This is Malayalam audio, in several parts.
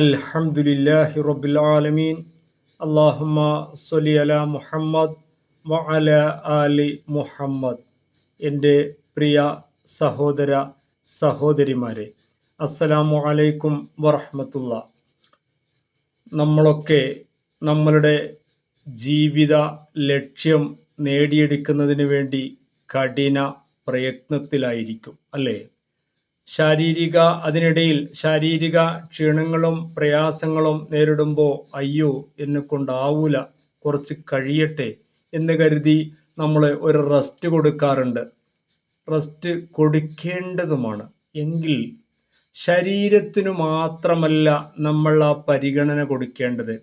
അൽഹംദുലില്ലാഹി റബ്ബിൽ ആലമീൻ അല്ലാഹുമ്മ സ്വല്ലി അലാ മുഹമ്മദ് വഅല ആലി മുഹമ്മദ്. എന്റെ പ്രിയ സഹോദര സഹോദരിമാരെ അസ്സലാമു അലൈക്കും വറഹ്മത്തുള്ള. നമ്മളൊക്കെ നമ്മളുടെ ജീവിത ലക്ഷ്യം നേടിയെടുക്കുന്നതിന് വേണ്ടി കഠിന പ്രയത്നത്തിലായിരിക്കും അല്ലേ? ശാരീരിക അതിനിടയിൽ ശാരീരിക ക്ഷീണങ്ങളും പ്രയാസങ്ങളും നേരിടുമ്പോൾ അയ്യോ എന്നെ കൊണ്ടാവൂല കുറച്ച് കഴിയട്ടെ എന്ന് കരുതി നമ്മൾ ഒരു റെസ്റ്റ് കൊടുക്കാറുണ്ട്. റെസ്റ്റ് കൊടുക്കേണ്ടതുമാണ്. എങ്കിൽ ശരീരത്തിനു മാത്രമല്ല നമ്മൾ ആ പരിഗണന കൊടുക്കേണ്ടത്.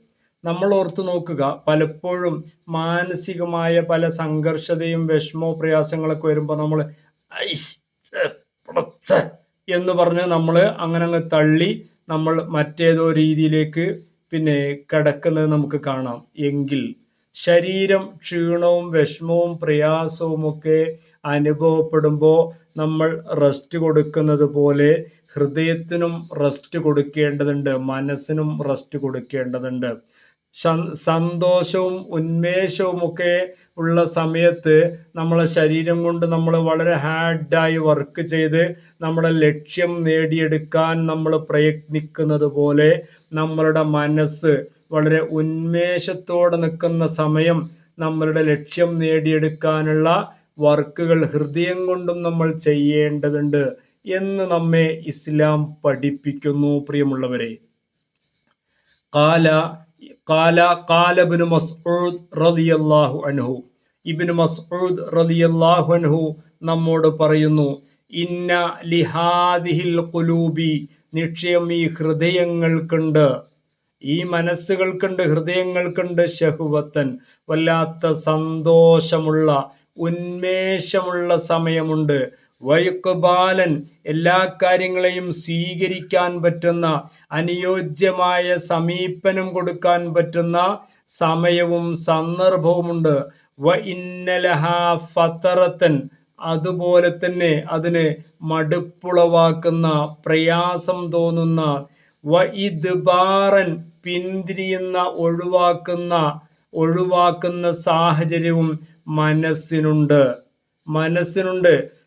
നമ്മൾ ഓർത്തു നോക്കുക പലപ്പോഴും മാനസികമായ പല സംഘർഷതയും വിഷമോ പ്രയാസങ്ങളൊക്കെ വരുമ്പോൾ നമ്മൾ ഐസ് എന്ന് പറഞ്ഞ് നമ്മൾ അങ്ങനെ അങ്ങ് തള്ളി നമ്മൾ മറ്റേതോ രീതിയിലേക്ക് പിന്നെ കിടക്കുന്നത് നമുക്ക് കാണാം. എങ്കിൽ ശരീരം ക്ഷീണവും വിഷമവും പ്രയാസവും ഒക്കെ അനുഭവപ്പെടുമ്പോൾ നമ്മൾ റെസ്റ്റ് കൊടുക്കുന്നത് പോലെ ഹൃദയത്തിനും റെസ്റ്റ് കൊടുക്കേണ്ടതുണ്ട് മനസ്സിനും റെസ്റ്റ് കൊടുക്കേണ്ടതുണ്ട്. സന്തോഷവും ഉന്മേഷവും ഒക്കെ ഉള്ള സമയത്ത് നമ്മളെ ശരീരം കൊണ്ട് നമ്മൾ വളരെ ഹാർഡായി വർക്ക് ചെയ്ത് നമ്മുടെ ലക്ഷ്യം നേടിയെടുക്കാൻ നമ്മൾ പ്രയത്നിക്കുന്നത് പോലെ നമ്മളുടെ മനസ്സ് വളരെ ഉന്മേഷത്തോടെ നിൽക്കുന്ന സമയം നമ്മളുടെ ലക്ഷ്യം നേടിയെടുക്കാനുള്ള വർക്കുകൾ ഹൃദയം കൊണ്ടും നമ്മൾ ചെയ്യേണ്ടതുണ്ട് എന്ന് നമ്മെ ഇസ്ലാം പഠിപ്പിക്കുന്നു പ്രിയമുള്ളവരെ. കാല കാല കാലബിന് മസ്ഊദ് റളിയല്ലാഹു അൻഹു. ഇബ്നു മസ്ഊദ് റളിയല്ലാഹു അൻഹു നമ്മോട് പറയുന്നു ഇന്ന ലിഹാദിഹിൽ ഖുലൂബി നിക്ഷയം ഈ ഹൃദയങ്ങൾക്കുണ്ട് ഈ മനസ്സുകൾക്കുണ്ട് ഹൃദയങ്ങൾക്കുണ്ട് ഷഹുവത്തൻ വല്ലാത്ത സന്തോഷമുള്ള ഉന്മേഷമുള്ള സമയമുണ്ട്. വൈക്കുബാലൻ എല്ലാ കാര്യങ്ങളെയും സ്വീകരിക്കാൻ പറ്റുന്ന അനുയോജ്യമായ സമീപനം കൊടുക്കാൻ പറ്റുന്ന സമയവും സന്ദർഭവുമുണ്ട്. വ ഇന്നലഹ ഫത്തറത്തൻ അതുപോലെ തന്നെ അതിന് മടുപ്പുളവാക്കുന്ന പ്രയാസം തോന്നുന്ന വ ഇദ്ബാറൻ പിന്തിരിയുന്ന ഒഴിവാക്കുന്ന ഒഴിവാക്കുന്ന സാഹചര്യവും മനസ്സിനുണ്ട്. മനസ്സിനുണ്ട്.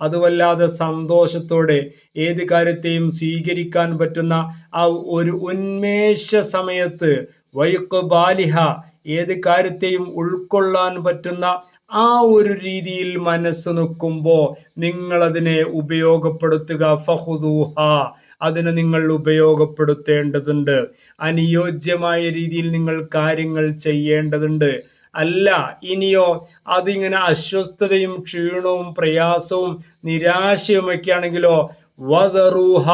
അതുവല്ലാതെ സന്തോഷത്തോടെ ഏത് കാര്യത്തെയും സ്വീകരിക്കാൻ പറ്റുന്ന ആ ഒരു ഉന്മേഷ സമയത്ത് വൈക്ക് ബാലിഹ ഏത് കാര്യത്തെയും ഉൾക്കൊള്ളാൻ പറ്റുന്ന ആ ഒരു രീതിയിൽ മനസ്സ് നിൽക്കുമ്പോൾ നിങ്ങളതിനെ ഉപയോഗപ്പെടുത്തുക ഫഹുദൂഹ. അതിനെ നിങ്ങൾ ഉപയോഗപ്പെടുത്തേണ്ടതുണ്ട്. അനുയോജ്യമായ രീതിയിൽ നിങ്ങൾ കാര്യങ്ങൾ ചെയ്യേണ്ടതുണ്ട്. അല്ല ഇനിയോ അതിങ്ങനെ അസ്വസ്ഥതയും ക്ഷീണവും പ്രയാസവും നിരാശയും ഒക്കെ ആണെങ്കിലോ വദറൂഹ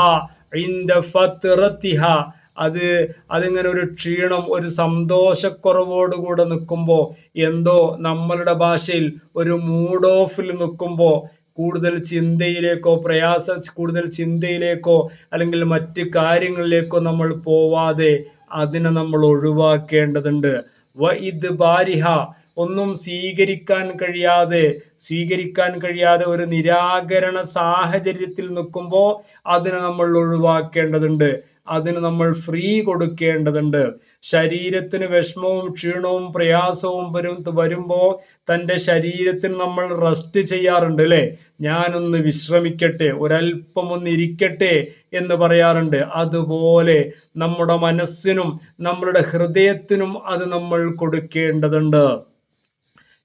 അത് അതിങ്ങനെ ഒരു ക്ഷീണം ഒരു സന്തോഷക്കുറവോടുകൂടെ നിൽക്കുമ്പോൾ എന്തോ നമ്മളുടെ ഭാഷയിൽ ഒരു മൂഡ് ഓഫിൽ നിൽക്കുമ്പോൾ കൂടുതൽ ചിന്തയിലേക്കോ പ്രയാസ കൂടുതൽ ചിന്തയിലേക്കോ അല്ലെങ്കിൽ മറ്റ് കാര്യങ്ങളിലേക്കോ നമ്മൾ പോവാതെ അതിനെ നമ്മൾ ഒഴിവാക്കേണ്ടതുണ്ട്. ബാരിഹ ഒന്നും സ്വീകരിക്കാൻ കഴിയാതെ സ്വീകരിക്കാൻ കഴിയാതെ ഒരു നിരാകരണ സാഹചര്യത്തിൽ നിൽക്കുമ്പോൾ അതിനെ നമ്മൾ ഒഴിവാക്കേണ്ടതുണ്ട്. അതിന് നമ്മൾ ഫ്രീ കൊടുക്കേണ്ടതുണ്ട്. ശരീരത്തിന് വിഷമവും ക്ഷീണവും പ്രയാസവും വരും വരുമ്പോൾ തന്റെ ശരീരത്തിന് നമ്മൾ റെസ്റ്റ് ചെയ്യാറുണ്ട് അല്ലേ ഞാനൊന്ന് വിശ്രമിക്കട്ടെ ഒരല്പം ഒന്ന് ഇരിക്കട്ടെ എന്ന് പറയാറുണ്ട്. അതുപോലെ നമ്മുടെ മനസ്സിനും നമ്മളുടെ ഹൃദയത്തിനും അത് നമ്മൾ കൊടുക്കേണ്ടതുണ്ട്.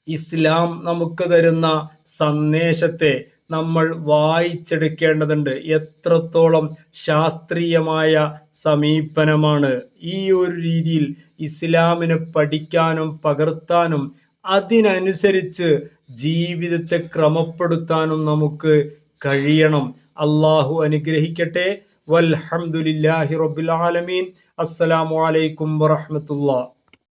ഇസ്ലാം നമുക്ക് തരുന്ന സന്ദേശത്തെ നമ്മൾ വായിച്ചെടുക്കേണ്ടതുണ്ട്. എത്രത്തോളം ശാസ്ത്രീയമായ സമീപനമാണ്. ഈ ഒരു രീതിയിൽ ഇസ്ലാമിനെ പഠിക്കാനും പകർത്താനും അതിനനുസരിച്ച് ജീവിതത്തെ ക്രമപ്പെടുത്താനും നമുക്ക് കഴിയണം. അള്ളാഹു അനുഗ്രഹിക്കട്ടെ. വൽഹംദുലില്ലാഹി റബ്ബിൽ ആലമീൻ. അസ്സലാമു അലൈക്കും വറഹ്മത്തുള്ളാഹി